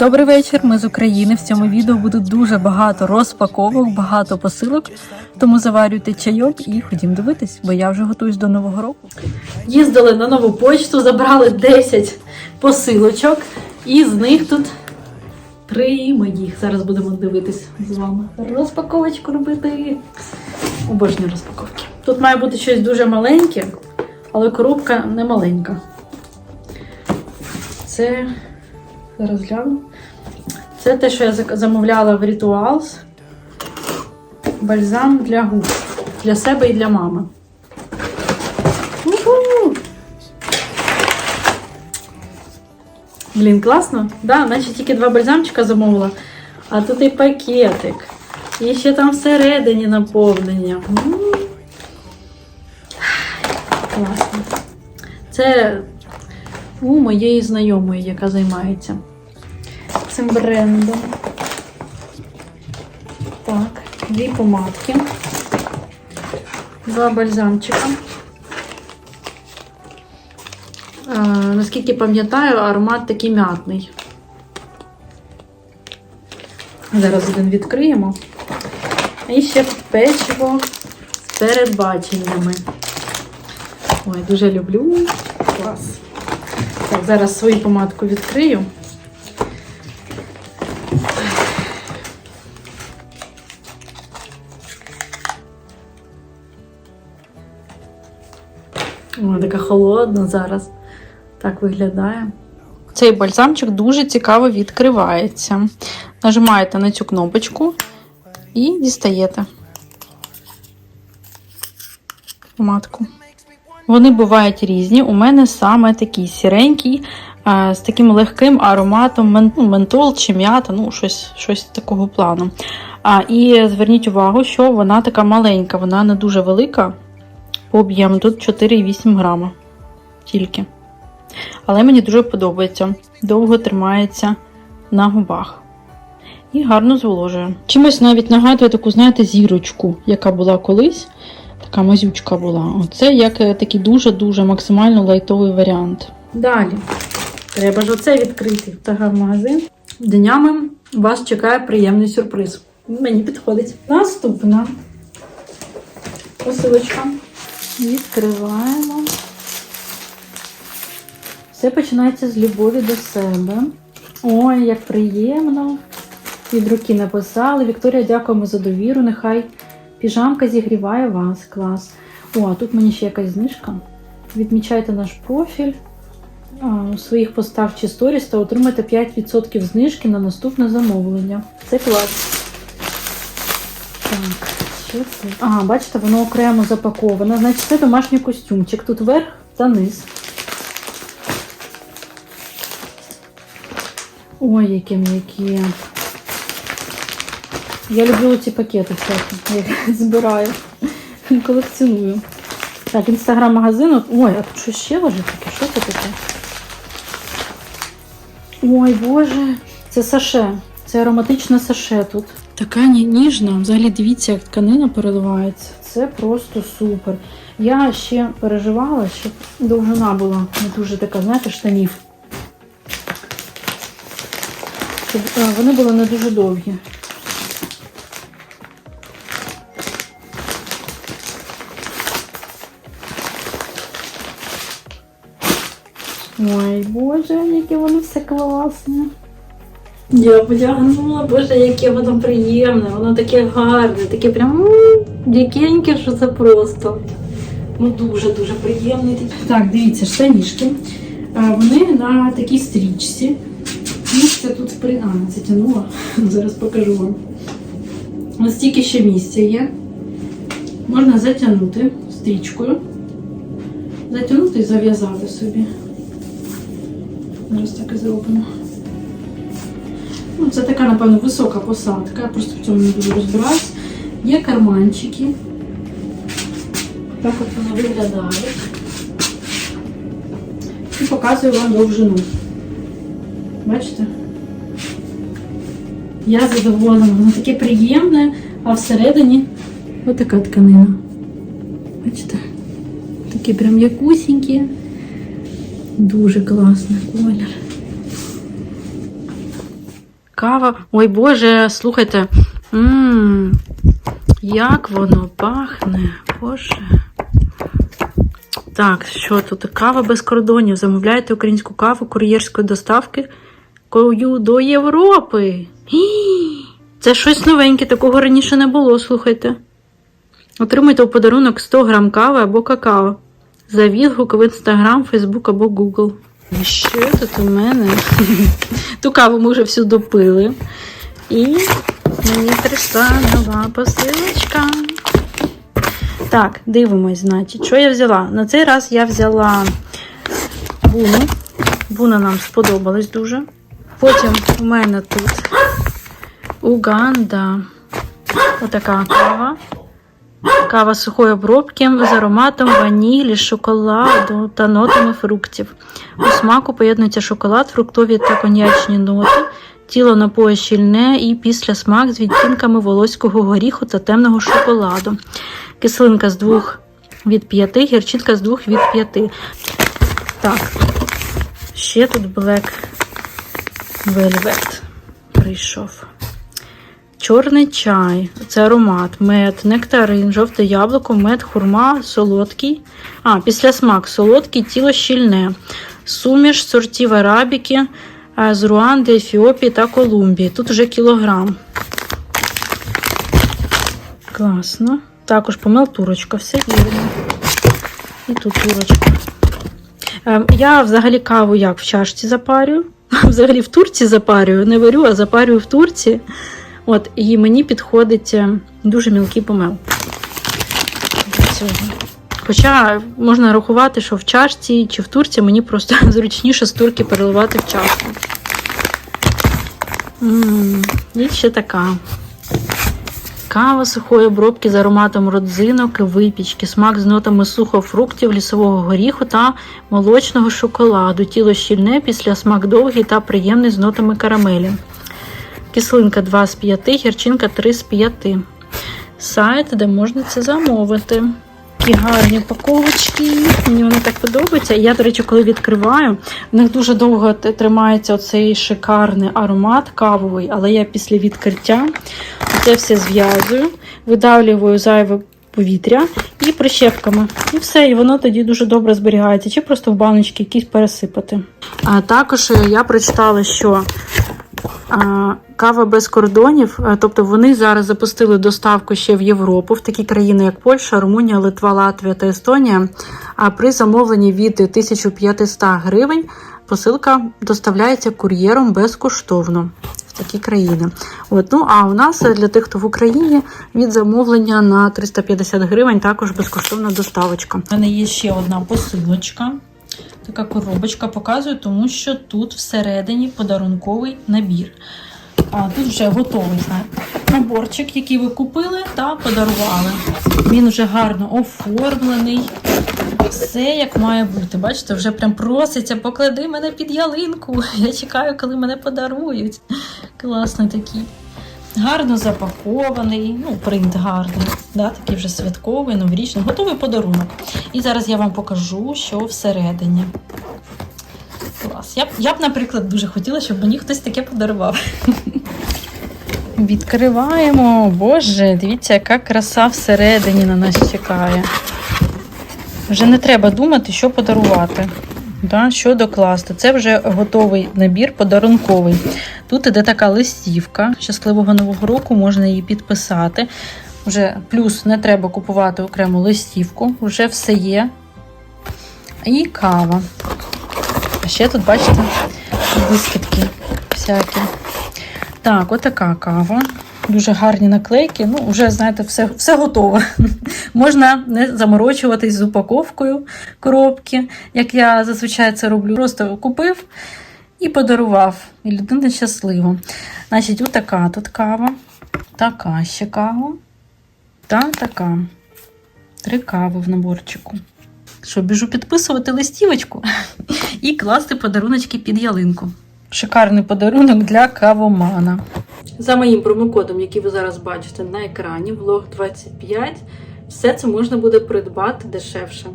Добрий вечір. Ми з України. В цьому відео буде дуже багато розпаковок, багато посилок. Тому заварюйте чайок і ходім дивитись, бо я вже готуюсь до нового року. Їздили на нову почту, забрали 10 посилочок, і з них тут три моїх. Зараз будемо дивитись з вами. Розпаковочку робити. Обожнюю розпаковки. Тут має бути щось дуже маленьке, але коробка не маленька. Це Зараз гляну. Це те, що я замовляла в Rituals. Бальзам для губ. Для себе і для мами. Блін, класно? Да, наче тільки два бальзамчика замовила. А тут і пакетик. І ще там всередині наповнення. Класно. Це у моєї знайомої, яка займається цим брендом. Так, дві помадки, два бальзамчика. А, наскільки пам'ятаю, аромат такий м'ятний. Зараз один відкриємо. І ще печиво з передбаченнями. Ой, дуже люблю. Клас. Так, зараз свою помадку відкрию. О, така холодна зараз. Так виглядає. Цей бальзамчик дуже цікаво відкривається. Нажимаєте на цю кнопочку і дістаєте помадку. Вони бувають різні. У мене саме такий сіренький, з таким легким ароматом ну, ментол чи м'ята, ну щось, щось такого плану. А, і зверніть увагу, що вона така маленька, вона не дуже велика по об'єму. Тут 4,8 грама тільки. Але мені дуже подобається. Довго тримається на губах. І гарно зволожує. Чимось навіть нагадує таку, знаєте, зірочку, яка була колись. Така мазючка була. Оце як е, такий дуже-дуже максимально лайтовий варіант. Далі. Треба ж оце відкрити в магазин. Днями вас чекає приємний сюрприз. Мені підходить. Наступна посилочка. Відкриваємо. Все починається з любові до себе. Ой, як приємно. Від руки написали. Вікторія, дякуємо за довіру. Нехай піжамка зігріває вас. Клас. О, а тут мені ще якась знижка. Відмічайте наш профіль у своїх постах чи сторіс та отримайте 5% знижки на наступне замовлення. Це клас. Так, що це? Ага, бачите, воно окремо запаковане. Значить, це домашній костюмчик. Тут верх та низ. Ой, які м'які. Я люблю ці пакети всякі. Я їх збираю. Колекціоную. Так, інстаграм-магазин. Ой, а тут що ще лежить таке? Що це таке? Ой, Боже, це саше. Це ароматичне саше тут. Така ніжна. Взагалі дивіться, як тканина переливається. Це просто супер. Я ще переживала, щоб довжина була не дуже така, знаєте, штанів. Щоб е, вони були не дуже довгі. Ой, Боже, яке воно все класне. Я подягнула, Боже, яке воно приємне, воно таке гарне, таке прям м, що це просто. Ну дуже-дуже приємний. Так, дивіться, штанішки. А, Вони на такій стрічці. Місце тут при... А, затягнула. Зараз покажу вам. Ось стільки ще місця є. Можна затягнути стрічкою. Затягнути і зав'язати собі. Зараз так і зробимо. Ну, це така, напевно, висока посадка. Я просто в цьому не дуже розбираюсь. Є карманчики. Так от вони виглядають. І показую вам довжину. Бачите? Я задоволена, воно таке приємне, а всередині отака тканина. Бачите? Такі прям якусінькі. Дуже класний колір. Кава. Ой Боже, слухайте. Ммм, як воно пахне, Боже. Так, що тут? Кава без кордонів. Замовляйте українську каву кур'єрської доставки кою до Європи. Це щось новеньке, такого раніше не було, слухайте. Отримайте у подарунок 100 грам кави або какао. За відгук в інстаграм, Фейсбук або Google. Що тут у мене? Ту каву ми вже всю допили. І мені прийшла нова посилочка. Так, дивимось, значить, що я взяла? На цей раз я взяла буну. Буна нам сподобалась дуже. Потім у мене тут Уганда. Отака кава. Кава сухої обробки з ароматом ванілі, шоколаду та нотами фруктів. У смаку поєднується шоколад, фруктові та коньячні ноти. Тіло напою щільне і після смак з відтінками волоського горіху та темного шоколаду. Кислинка з 2 від 5, гірчинка з 2 від 5. Так, ще тут Black Velvet прийшов. Чорний чай, це аромат, мед, нектарин, жовте яблуко, мед, хурма, солодкий. А, після смак солодкий, тіло щільне. Суміш сортів арабіки е, з Руанди, Ефіопії та Колумбії. Тут вже кілограм. Класно. Також помил турочка, все вірно. І тут турочка. Ем, Я взагалі каву як в чашці запарюю. Взагалі в турці запарюю, не варю, а запарюю в турці. От, і мені підходить е, дуже мілкий помел. Хоча можна рахувати, що в чашці чи в турці мені просто зручніше з турки переливати в чашку. І ще така. Кава сухої обробки з ароматом родзинок випічки, смак з нотами сухофруктів, лісового горіху та молочного шоколаду. Тіло щільне, після смак довгий та приємний з нотами карамелі. Кислинка 2 з 5, гірчинка 3 з 5. Сайт, де можна це замовити. Такі гарні упаковочки. Мені вони так подобаються. Я, до речі, коли відкриваю, в них дуже довго тримається оцей шикарний аромат кавовий, але я після відкриття це все зв'язую, видавлюю зайве повітря і прищепками. І все, і воно тоді дуже добре зберігається, чи просто в баночки якісь пересипати. А також е, я прочитала, що Кава без кордонів, е, тобто вони зараз запустили доставку ще в Європу, в такі країни, як Польща, Румунія, Литва, Латвія та Естонія. А при замовленні від 1500 гривень посилка доставляється кур'єром безкоштовно в такі країни. От, ну а у нас е, для тих, хто в Україні від замовлення на 350 гривень також безкоштовна доставочка. У мене є ще одна посилочка. Така коробочка показую, тому що тут всередині подарунковий набір. А тут вже готовий знаєте, наборчик, який ви купили та подарували. Він вже гарно оформлений. Все як має бути. Бачите, вже прям проситься, поклади мене під ялинку. Я чекаю, коли мене подарують. Класний такий. Гарно запакований, ну, принт гарний, да, такий вже святковий, новорічний, готовий подарунок. І зараз я вам покажу, що всередині. Клас. Я б, я б, наприклад, дуже хотіла, щоб мені хтось таке подарував. Відкриваємо. Боже, дивіться, яка краса всередині на нас чекає. Вже не треба думати, що подарувати. Да, що докласти. Це вже готовий набір подарунковий. Тут іде така листівка щасливого нового року, можна її підписати. Вже плюс не треба купувати окрему листівку, вже все є. І кава. А ще тут, бачите, блискітки всякі. Так, отака кава. Дуже гарні наклейки. Ну, вже, знаєте, все, все готово. Можна не заморочуватись з упаковкою коробки, як я зазвичай це роблю. Просто купив і подарував. І людина щаслива. Значить, отака тут кава, така ще кава та така. Три кави в наборчику. Що, біжу підписувати листівочку і класти подаруночки під ялинку. Шикарний подарунок для кавомана. За моїм промокодом, який ви зараз бачите на екрані, влог 25, все це можна буде придбати дешевше.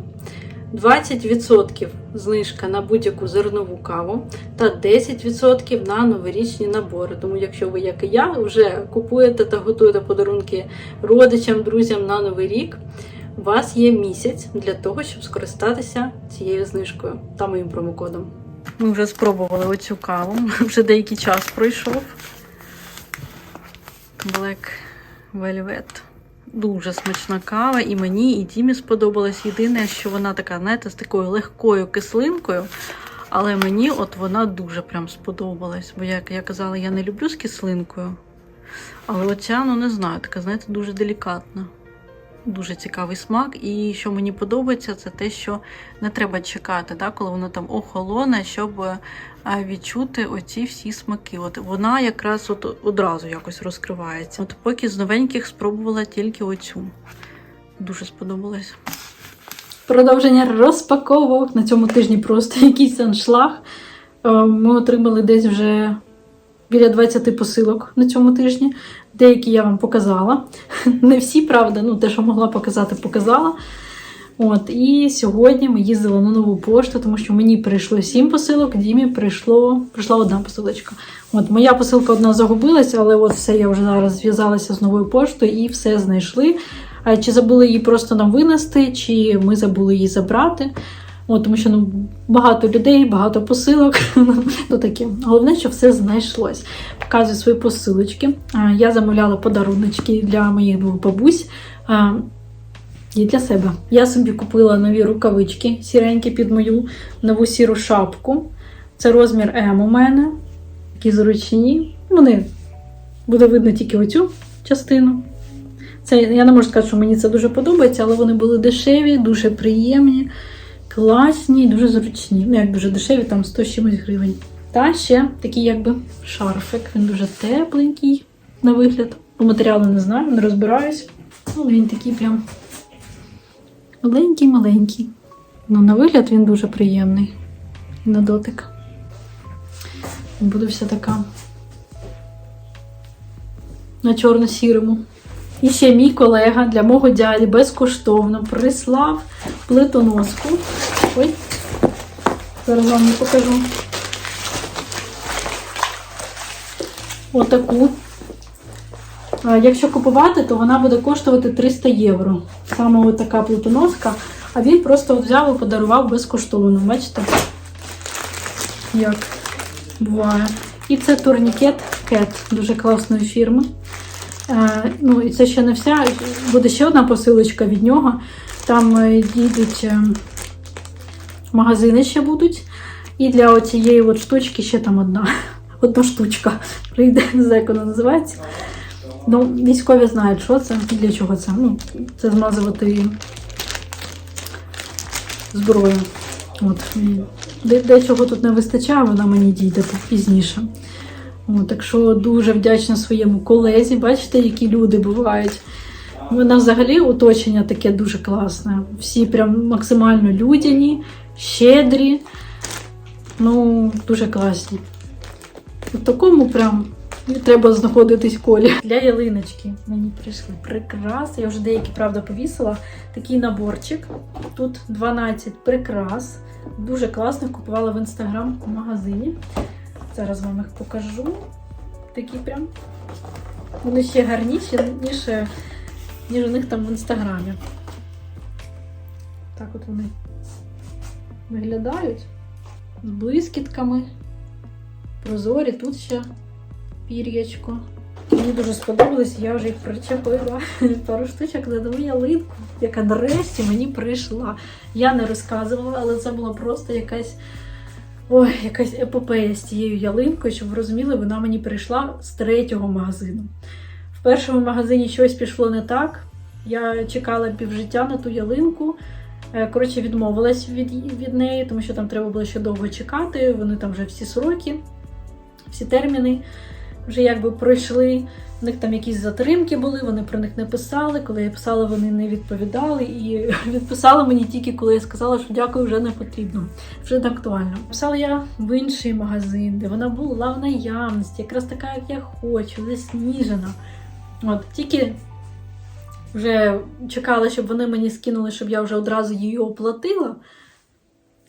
20% знижка на будь-яку зернову каву та 10% на новорічні набори. Тому, якщо ви, як і я, вже купуєте та готуєте подарунки родичам, друзям на новий рік, у вас є місяць для того, щоб скористатися цією знижкою та моїм промокодом. Ми вже спробували оцю каву, вже деякий час пройшов. Black Velvet. Дуже смачна кава, і мені, і Дімі сподобалась. Єдине, що вона така, знаєте, з такою легкою кислинкою. Але мені от вона дуже прям сподобалась. Бо, як я казала, я не люблю з кислинкою. Але оця, ну не знаю, така, знаєте, дуже делікатна. Дуже цікавий смак. І що мені подобається, це те, що не треба чекати, да, коли воно там охолоне, щоб е, відчути оці всі смаки. От вона якраз от одразу якось розкривається. От поки з новеньких спробувала тільки оцю. Дуже сподобалось. Продовження розпаковок на цьому тижні просто якийсь аншлаг. Е, Ми отримали десь вже біля 20 посилок на цьому тижні. Деякі я вам показала. Не всі, правда, ну те, що могла показати, показала. От, і сьогодні ми їздили на нову пошту, тому що мені прийшло 7 посилок, Дімі прийшло, прийшла одна посилочка. От, моя посилка одна загубилася, але от все, я вже зараз зв'язалася з новою поштою і все знайшли. Чи забули її просто нам винести, чи ми забули її забрати. От, тому що ну, багато людей, багато посилок. ну, таке. Головне, що все знайшлось. Показую свої посилочки. Я замовляла подаруночки для моїх двох бабусь. І для себе. Я собі купила нові рукавички сіренькі під мою нову сіру шапку. Це розмір М у мене. Такі зручні. Вони буде видно тільки оцю частину. Це я не можу сказати, що мені це дуже подобається, але вони були дешеві, дуже приємні, класні і дуже зручні. Ну, як дуже дешеві, там 100 з чимось гривень. Та ще такий якби шарфик. Він дуже тепленький на вигляд. По матеріалу не знаю, не розбираюсь. Ну, він такий прям маленький-маленький. Ну, на вигляд він дуже приємний. На дотик. Буде вся така на чорно-сірому. І ще мій колега для мого дяді безкоштовно прислав плитоноску. Ой, зараз вам не покажу. Отаку. Якщо купувати, то вона буде коштувати 300 євро. Саме така плитоноска. А він просто взяв і подарував безкоштовно. Бачите? Як буває. І це турнікет Cat, дуже класної фірми. Е, ну, і це ще не вся. Буде ще одна посилочка від нього. Там е, їдуть е, магазини ще будуть. І для оцієї от штучки ще там одна. Одна штучка. Прийде, не знаю, як вона називається. Ну, військові знають, що це, і для чого це. Ну, це змазувати зброю. От. Дечого тут не вистачає, вона мені дійде пізніше. От, так що дуже вдячна своєму колезі. Бачите, які люди бувають. Вона взагалі оточення таке дуже класне. Всі прям максимально людяні, щедрі. Ну, дуже класні. У такому прям треба знаходитись колі. Для ялиночки мені прийшли прикраси. Я вже деякі, правда, повісила. Такий наборчик. Тут 12 прикрас. Дуже класно. Купувала в інстаграм в магазині. Зараз вам їх покажу. Такі прям. Вони ще гарніші, ніж, ніж у них там в інстаграмі. Так от вони виглядають з блискітками. Прозорі, тут ще пір'ячко. Мені дуже сподобалось, я вже їх причепила пару штучок нову ялинку, яка нарешті мені прийшла. Я не розказувала, але це була просто якась ой, якась епопея з цією ялинкою, щоб ви розуміли, вона мені прийшла з третього магазину. Першому магазині щось пішло не так. Я чекала півжиття на ту ялинку. Е, Коротше, відмовилась від, від неї, тому що там треба було ще довго чекати. Вони там вже всі сроки, всі терміни вже якби пройшли. У них там якісь затримки були, вони про них не писали. Коли я писала, вони не відповідали. І відписали мені тільки коли я сказала, що дякую, вже не потрібно, вже не актуально. Писала я в інший магазин, де вона була в наявності, якраз така, як я хочу, засніжена. От тільки вже чекала, щоб вони мені скинули, щоб я вже одразу її оплатила.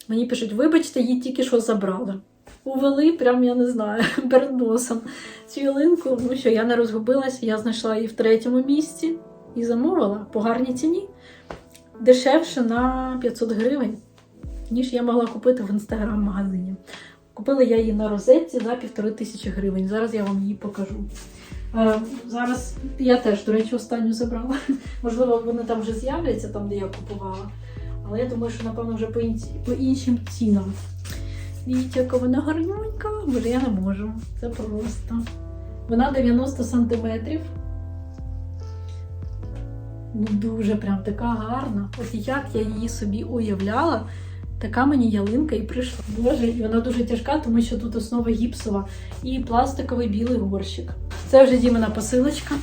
Мені пишуть, вибачте, її тільки що забрали. Увели, прям я не знаю, перед носом цю ялинку. Ну що, я не розгубилася, я знайшла її в третьому місці і замовила по гарній ціні. Дешевше на 500 гривень, ніж я могла купити в інстаграм-магазині. Купила я її на розетці за півтори тисячі гривень. Зараз я вам її покажу. Е, зараз я теж, до речі, останню забрала. Можливо, вони там вже з'являться, там, де я купувала. Але я думаю, що напевно вже по, інці- по іншим цінам. Дивіться, яка вона гарненька. Боже, я не можу. Це просто. Вона 90 сантиметрів. Ну, дуже прям така гарна. От як я її собі уявляла, така мені ялинка і прийшла. Боже, і вона дуже тяжка, тому що тут основа гіпсова і пластиковий білий горщик. Це вже Дімина посилочка.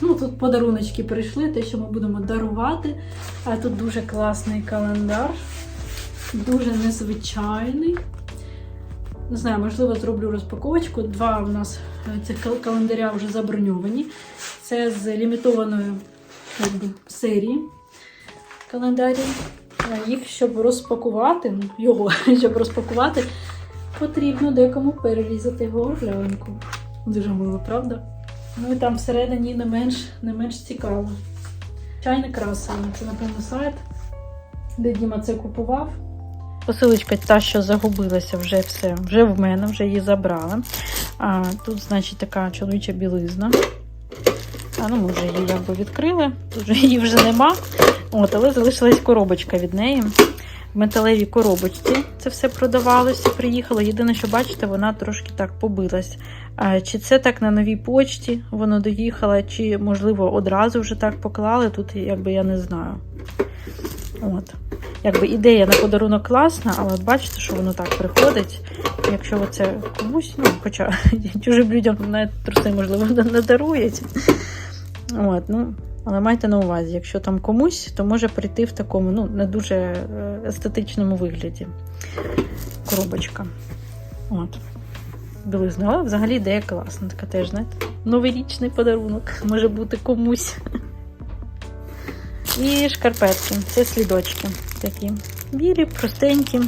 Ну, тут подаруночки прийшли, те, що ми будемо дарувати. А тут дуже класний календар, дуже незвичайний. Не знаю, можливо, зроблю розпаковочку. Два у нас е, цих календаря вже заброньовані. Це з лімітованої якби, серії календарів. Їх, щоб розпакувати, ну, його, щоб розпакувати, потрібно декому перерізати горлянку. Дуже мило, правда? Ну і там всередині не менш, не менш цікаво. Чайник красивий. Це, напевно, сайт, де Діма це купував. Посилочка та, що загубилася, вже все, вже в мене, вже її забрали. А, тут, значить, така чоловіча білизна. А, ну, ми вже її якби відкрили, тут вже її вже нема. От, але залишилась коробочка від неї. Металевій коробочці це все продавалося, приїхало. Єдине, що бачите, вона трошки так побилась. Чи це так на новій почті воно доїхало, чи, можливо, одразу вже так поклали, тут якби я не знаю. От. Якби ідея на подарунок класна, але бачите, що воно так приходить. Якщо це комусь, ну, хоча чужим людям навіть труси, можливо, не дарують. От, ну, але майте на увазі, якщо там комусь, то може прийти в такому ну, не дуже е, естетичному вигляді. Коробочка. От. Білизна, але взагалі ідея класна. Така теж, знаєте, новорічний подарунок може бути комусь. І шкарпетки. Це слідочки такі. Білі, простенькі.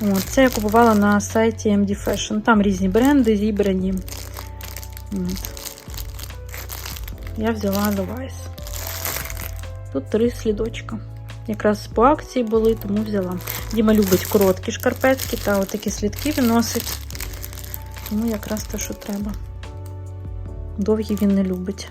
От, це я купувала на сайті MD Fashion. Там різні бренди зібрані. От. Я взяла Levi's. Тут три слідочка. Якраз по акції були, тому взяла. Діма любить короткі шкарпетки та отакі слідки він носить. Тому якраз те, що треба. Довгі він не любить.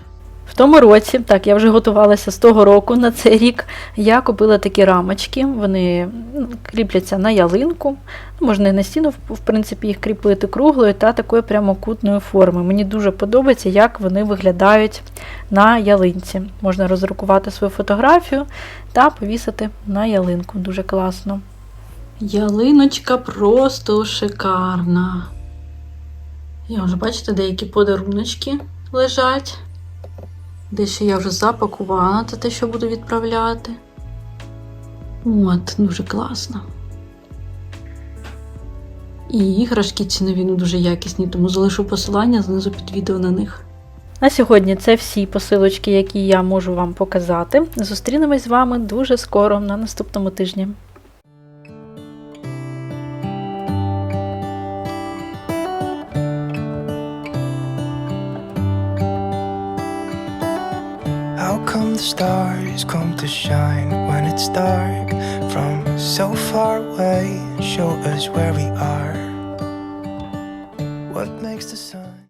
В тому році, так, я вже готувалася з того року на цей рік. Я купила такі рамочки, вони ну, кріпляться на ялинку. Можна і на стіну, в- принципі, їх кріпити круглою та такої прямокутної форми. Мені дуже подобається, як вони виглядають на ялинці. Можна роздрукувати свою фотографію та повісити на ялинку. Дуже класно. Ялиночка просто шикарна. Я вже бачите, деякі подаруночки лежать. Дещо я вже запакувала, це те, що буду відправляти. От, дуже класно. І іграшки ці нові ну, дуже якісні, тому залишу посилання знизу під відео на них. На сьогодні це всі посилочки, які я можу вам показати. Зустрінемось з вами дуже скоро на наступному тижні. Stars come to shine when it's dark from so far away? Show us where we are. What makes the sun?